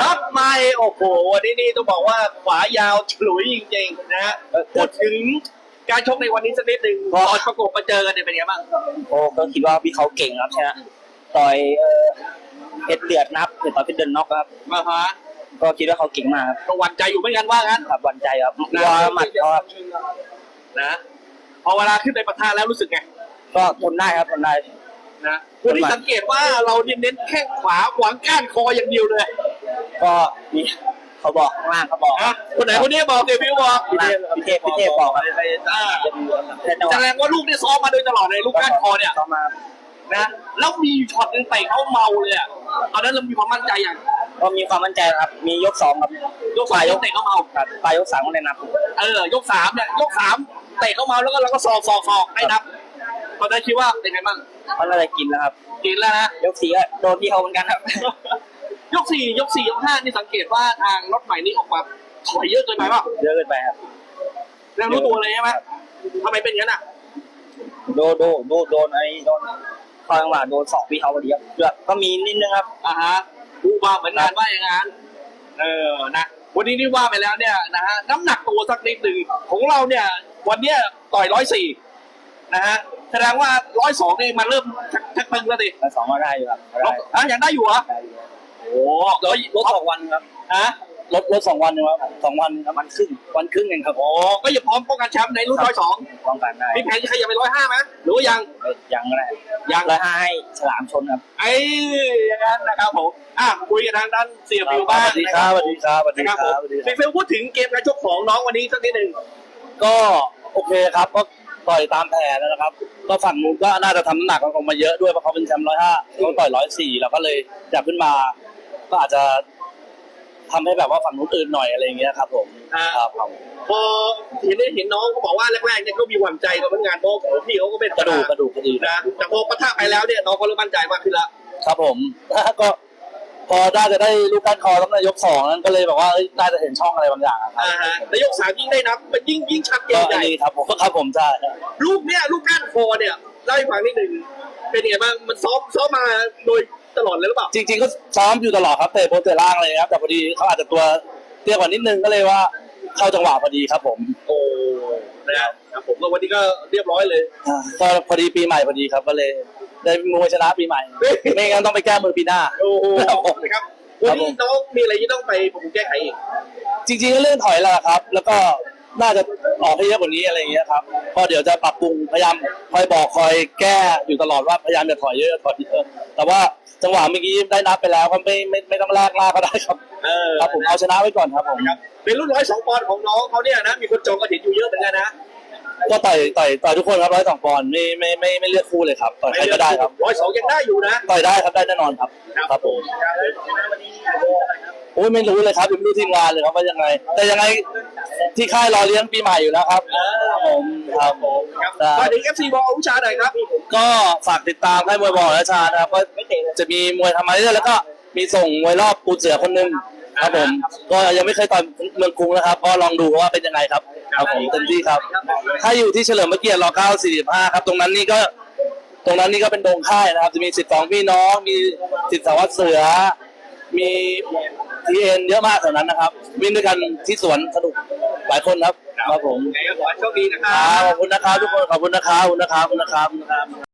นับไม่โอ้โหวันนี้นี่ต้องบอกว่าขวายาวฉลุยจริงๆนะฮะพูดถึงการชกในวันนี้สักนิดหนึ่งตอนประกบมาเจอกันเนี่ยเป็นไงบ้างโอ้ก็คิดว่าพี่เขาเก่งครับชนะต่อยเออเพชรเดือดนับหรือต่อยเพชรเดินน็อกครับมาฮะก็คิดว่าเขาเก่งมากครับก็หวั่นใจอยู่เหมือนกันว่างั้นครับหวันใจครับว่าหมัดเขาครับนะพอเวลาขึ้นไปปะทะแล้วรู้สึกไงก็ทนได้ครับทนได้ นะวันนี้สังเกตว่าเราเน้นแข้งขวาหวังก้านคออย่างเดียวเลย ก็มีเขาบอกข้างล่างเขาบอกอะคนไหนคนนี้บอกเดี๋ยวพี่บอกข้างล่างพี่เทพพี่เทพบอกครับอ่าเป็นจังหแสวะดงว่าลูกนี่ซ้อมมาโดยตลอดเลยลูกก้านคอเนี่ยเขามานะแล้วมีช็อตหนึงเตะเขาเมาเลยอะตอนนั้นเรามีความมั่นใจอย่างก็มีความมั่นใจครับ มียกสองครับ ยกสามยกเตะเขาเมาครับปลายยกสามก็ได้นับ เออ ยกสามเนี่ย ยกสามเตะเขาเมาแล้วก็เราก็สอกสอกสอกให้นับ ตอนนั้นคิดว่าเป็นไงบ้างเขาน่าจะกินแล้วครับ กินแล้วนะ ยกสี่ก็โดนที่เขาเหมือนกันครับ ยกสี่ยกสี่ยกห้านี่สังเกตว่าทางรถใหม่นี่ออกมาถอยเยอะเกินไปเปล่าเยอะเกินไปครับแล้วรู้ตัวเลยใช่ไหมทำไมเป็นอย่างนั้นอะ โดนโดนโดนโดนไอ้โดนคอยจังหวะโดนสองพี่เขาพอดีครับเลือดก็มีนิดนึงครับอ่าฮะดูมาเหมือนกันว่าอย่างนั้นเออนะวันนี้นี่ว่าไปแล้วเนี่ยนะฮะน้ำหนักตัวสักนิดหนึ่งของเราเนี่ย วันเนี้ยต่อยร้อยสี่นะฮะ แสดงว่าร้อยสองนี่มันเริ่มชักชักตึงแล้วดิแต่สองก็ได้อยู่ครับได้อะยังได้อยู่เหรอได้อยู่โอ้ร้อยลดสองวันครับฮะลดลดสองวันนะครับสองวันครับวันครึ่งวันครึ่งเองครับโอ้ก็อย่าพร้อมป้องกันแชมป์ในรุ่นร้อยสองป้องกันได้มีแผนจะขยับไปร้อยห้าไหมหรือว่ายังยังก็ได้ยังร้อยห้าให้ฉลามชนครับไอ้อย่างนั้นนะครับผมอะคุยกันทางด้านเสียฟิวบ้างสวัสดีครับสวัสดีครับสวัสดีนะคครัรับบสวัสดีเสียฟิวพูดถึงเกมการชกของน้องวันนี้สักนิดหนึ่งก็โอเคครับก็ ต่อยตามแผนแล้วนะครับ ก็ฝั่งนู้นก็น่าจะทำน้ำหนักลงมาเยอะด้วยเพราะเขาเป็นแชมป์ร้อยห้าเขาต่อยร้อยสี่เราก็เลยอยากขึ้นมา ก็อาจจะทำให้แบบว่าฝั่งนู้นตื่นหน่อยอะไรอย่างเงี้ยครับผมอ่า ครับผมพอเห็นได้เห็นน้องเขาบอกว่าแรกๆเนี่ยก็มีหวั่นใจกับพนักงานเพราะผมพี่เขาก็เป็นกระดูกกระดูกกระดูกนะแต่พอปะทะไปแล้วเนี่ยน้องเขาเริ่มมั่นใจมากขึ้นแล้วครับผม ก็ พอได้จะได้ลูกก้านคอตั้งแต่ยกสองนั้นก็เลยแบบว่าเอ้ยน่าจะเห็นช่องอะไรบางอย่างอะครับอ่าฮะแล้วยกสามยิ่งได้นับมันยิ่งยิ่งชัดเจก็นใหอันญ่นี้ครับผมครับผมใช่ลูกเนี่ยลูกก้านคอเนี่ยเล่าให้ฟังนิดหนึ่งเป็นยังไงบ้างมันซ้อมซ้อมมาโดยตลอดเลยหรือเปล่า จริง ๆ ก็ซ้อมอยู่ตลอดครับเตะโปรเตะล่างเลยครับแต่พอดีเขาอาจจะตัวเตี้ยกว่านิดนึงก็เลยว่าเข้าจังหวะพอดีครับผมโอ้นะครับผมก็วันนี้ก็เรียบร้อยเลย อ่าก็พอดีปีใหม่พอดีครับก็เลย ได้มวยชนะปีใหม่ ไม่งั้นต้องไปแก้มือปีหน้า โอ้โหครับผมนะครับวันนี้น้องมีอะไรที่ต้องไปปรับปรุงแก้ไขอีกจริงๆก็เรื่องถอยแล้วล่ะครับ แล้วก็น่าจะออกให้เยอะกว่านี้อะไรอย่างเงี้ยครับก็เดี๋ยวจะปรับปรุงพยายามคอยบอกคอยแก้อยู่ตลอดว่าพยายามจะถอยเยอะถอยเยอะแต่ว่าจังหวะเมื่อกี้ได้นับไปแล้วก็ไม่ไม่ไม่ต้องแลกล่าก็ได้ครับเออครับผมเอาชนะไว้ก่อนครับผมครับเป็นรุ่นร้อยสองปอนด์ของน้องเขาเนี่ยนะมีคนจองกระถิ่นอยู่เยอะเหมือนกันนะ ก็ต่อยต่อยต่อยทุกคนครับร้อยสองปอนด์ไม่ไม่ไม่ไม่เลือกคู่เลยครับต่อยใครก็ได้ครับร้อยสองยังได้อยู่นะต่อยได้ครับได้แน่นอนครับครับผมวันนี้โอ้ยไม่รู้เลยครับยังไม่รู้ทีมงานเลยครับว่ายังไง แต่ยังไงที่ค่ายรอเลี้ยงปีใหม่อยู่แล้วครับครับผมครับผมครับได้มาถึงเอฟซีบอลวิชาหน่อยครับ ก็ฝากติดตามค่ายมวยบอกและชานะครับก็จะมีมวยทำมาเรื่อยๆแล้วก็มีส่งมวยรอบปูเสือคนหนึ่ง ครับผมก็ยังไม่เคยต่อยเมืองกรุงนะครับ ก็ลองดูว่าเป็นยังไงครับครับผมเต็มที่ครับ ถ้าอยู่ที่เฉลิมพระเกียรติรเก้าสี่สิบห้าครับ ตรงนั้นนี่ก็ตรงนั้นนี่ก็เป็นโดงค่ายนะครับ จะมีสิทธิ์สองพี่น้อง มีสิทธิ์สารวัตรเสือ มีทีเอ็นเยอะมากแถวนั้นนะครับ วิ่งด้วยกันที่สวนสนุกหลายคนครับครับผมไงก็ขอให้โชคดีนะคครัรับบขอบคุณนะครับทุกคนขอบคุณนะครับขอบคุณนะครับขอบคุณนะครับ